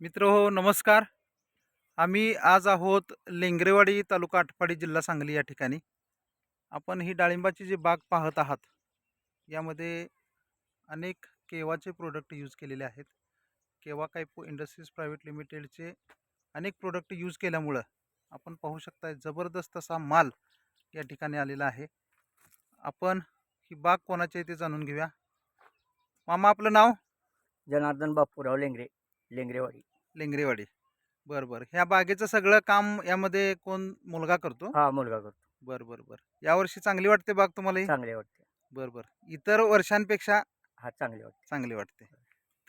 मित्र हो नमस्कार. आम्ही आज आहोत लेंगरेवाडी तालुका आटपाडी जिल्हा सांगली या ठिकाणी. आपण ही डाळिंबाची जी बाग पाहत आहात यामध्ये अनेक केवाचे प्रोडक्ट यूज केलेले आहेत. केवा कायपो इंडस्ट्रीज प्रायव्हेट लिमिटेडचे अनेक प्रोडक्ट यूज केल्यामुळं आपण पाहू शकता जबरदस्त असा माल या ठिकाणी आलेला आहे. आपण ही बाग कोणाची आहे ते जाणून घेऊया? मामा आपलं नाव? जनार्दन बापूराव लेंगरे लेंगरेवाडी. लेंगरेवाडी. बरं बरं ह्या बागेचं सगळं काम यामध्ये कोण मुलगा करतो? हा मुलगा करतो. बरं बरं बरं यावर्षी चांगली वाटते बाग तुम्हाला ही? चांगले वाटते. बरं बरं इतर वर्षांपेक्षा हा चांगले वाटते. चांगली वाटते.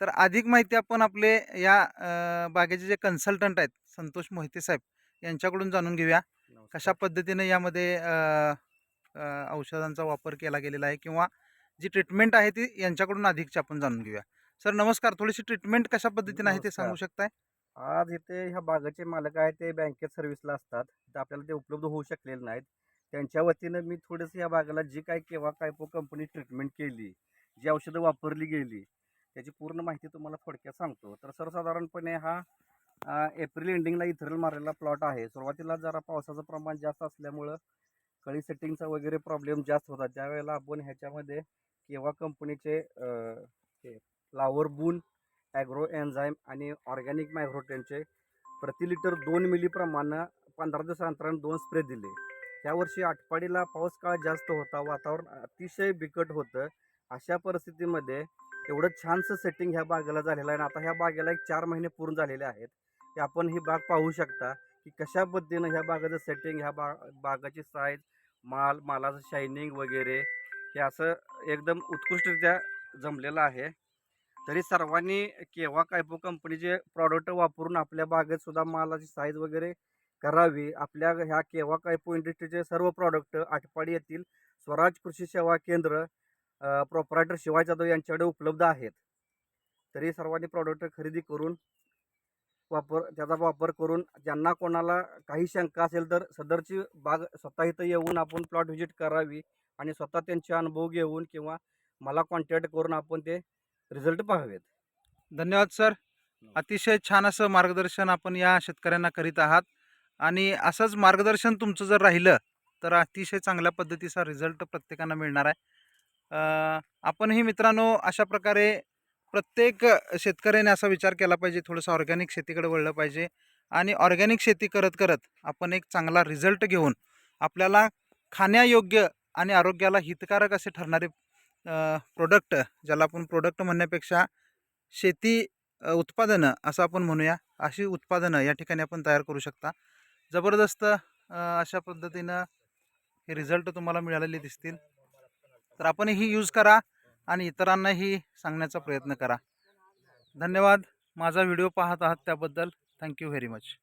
तर अधिक माहिती आपण आपले या अं, बागेचे जे कन्सल्टंट आहेत संतोष मोहिते साहेब यांच्याकडून जाणून घेऊया. कशा पद्धतीने यामध्ये अं, अं, औषधांचा वापर केला गेलेला आहे किंवा जी ट्रीटमेंट आहे ती यांच्याकडून अधिकची आपण जाणून घेऊया. सर नमस्कार. थोडीशी ट्रीटमेंट कशा पद्धतीने आहे ते सांगू. शकताय? आज इथे ह्या बागाचे मालक आहेत ते बँकेत सर्व्हिसला असतात. तर आपल्याला ते उपलब्ध होऊ शकलेले नाहीत. त्यांच्या वतीनं मी थोडंसं या बागाला जी काय केव्हा काय कंपनी ट्रीटमेंट केली जी औषधं वापरली गेली त्याची पूर्ण माहिती तुम्हाला थोडक्यात सांगतो. तर सर्वसाधारणपणे हा एप्रिल एंडिंगला इथरल मारलेला प्लॉट आहे. सुरुवातीला जरा पावसाचं प्रमाण जास्त असल्यामुळं कळी सेटिंगचा वगैरे प्रॉब्लेम जास्त होता त्यावेळेला आपण ह्याच्यामध्ये केव्हा कंपनीचे फ्लावर बून ॲग्रो एन्झाईम आणि ऑर्गॅनिक मायग्रोटेनचे प्रति लिटर दोन मिली प्रमाणं पंधरा दिवसांतराने दोन स्प्रे दिले. यावर्षी आटपाडीला पाऊस काळ जास्त होता वातावरण अतिशय बिकट होतं. अशा परिस्थितीमध्ये एवढं छानसं सेटिंग ह्या बागेला झालेलं आहे आणि आता ह्या बागेला एक चार महिने पूर्ण झालेले आहेत. ते आपण ही बाग पाहू शकता की कशा पद्धतीनं ह्या बागाचं सेटिंग ह्या बा बागाची साईज माल मालाचं शायनिंग वगैरे हे असं एकदम उत्कृष्टरित्या जमलेलं आहे. तरी सर्वांनी केव्हा कायपो कंपनीचे प्रॉडक्ट वापरून आपल्या बागेत सुद्धा मालाची साईज वगैरे करावी. आपल्या ह्या केव्हा कायपो इंडस्ट्रीचे सर्व प्रॉडक्ट आटपाडी येथील स्वराज कृषी सेवा केंद्र प्रॉपरायटर शिवाय जाधव यांच्याकडे उपलब्ध आहेत. तरी सर्वांनी प्रॉडक्ट खरेदी करून वापर त्याचा वापर करून ज्यांना कोणाला काही शंका असेल तर सदरची बाग स्वतः इथं येऊन आपण प्लॉट व्हिजिट करावी आणि स्वतः त्यांचे अनुभव घेऊन किंवा मला कॉन्टॅक्ट करून आपण ते रिझल्ट पाहावेत. धन्यवाद सर. अतिशय छान असं मार्गदर्शन आपण या शेतकऱ्यांना करीत आहात. आणि असंच मार्गदर्शन तुमचं जर राहिलं तर अतिशय चांगल्या पद्धतीचा रिझल्ट प्रत्येकांना मिळणार आहे. आपणही मित्रांनो अशा प्रकारे प्रत्येक शेतकऱ्याने असा विचार केला पाहिजे थोडंसं ऑर्गॅनिक शेतीकडे वळलं पाहिजे. आणि ऑर्गॅनिक शेती करत करत आपण एक चांगला रिझल्ट घेऊन आपल्याला खाण्यायोग्य आणि आरोग्याला हितकारक असे ठरणारे प्रोडक्ट ज्याला आपण प्रोडक्ट म्हणण्यापेक्षा शेती उत्पादनं असं आपण म्हणूया अशी उत्पादनं या ठिकाणी आपण तयार करू शकता. जबरदस्त अशा पद्धतीनं हे रिझल्ट तुम्हाला मिळालेले दिसतील. तर आपणही यूज करा आणि इतरांनाही सांगण्याचा प्रयत्न करा. धन्यवाद. माझा व्हिडिओ पाहत आहात त्याबद्दल. Thank you very much